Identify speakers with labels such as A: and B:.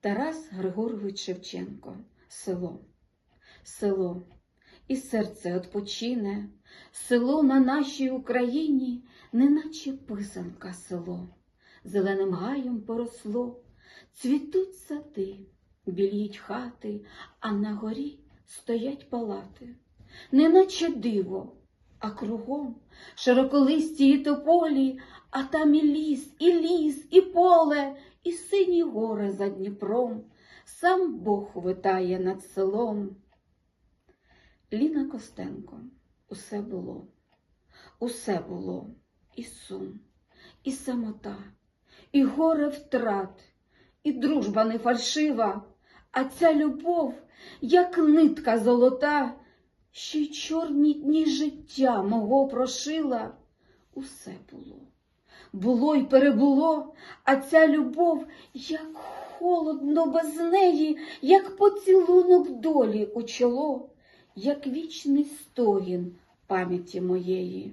A: Тарас Григорович Шевченко. Село. Село, і серце odpoчине, село на нашій Україні, неначе писанка село, зеленим гаєм поросло, цвітуть сади, біліють хати, а на горі стоять палати, неначе диво, а кругом широколисті і тополі, а там і ліс, і ліс, і поле, і сині гори за Дніпром, сам Бог витає над селом. Ліна Костенко, усе було, усе було, і сум, і самота, і горе втрат, і дружба не фальшива, а ця любов, як нитка золота, що й чорні дні життя мого прошила, усе було. Було й перебуло, а ця любов, як холодно без неї, як поцілунок долі у чоло, як вічний стогін пам'яті моєї.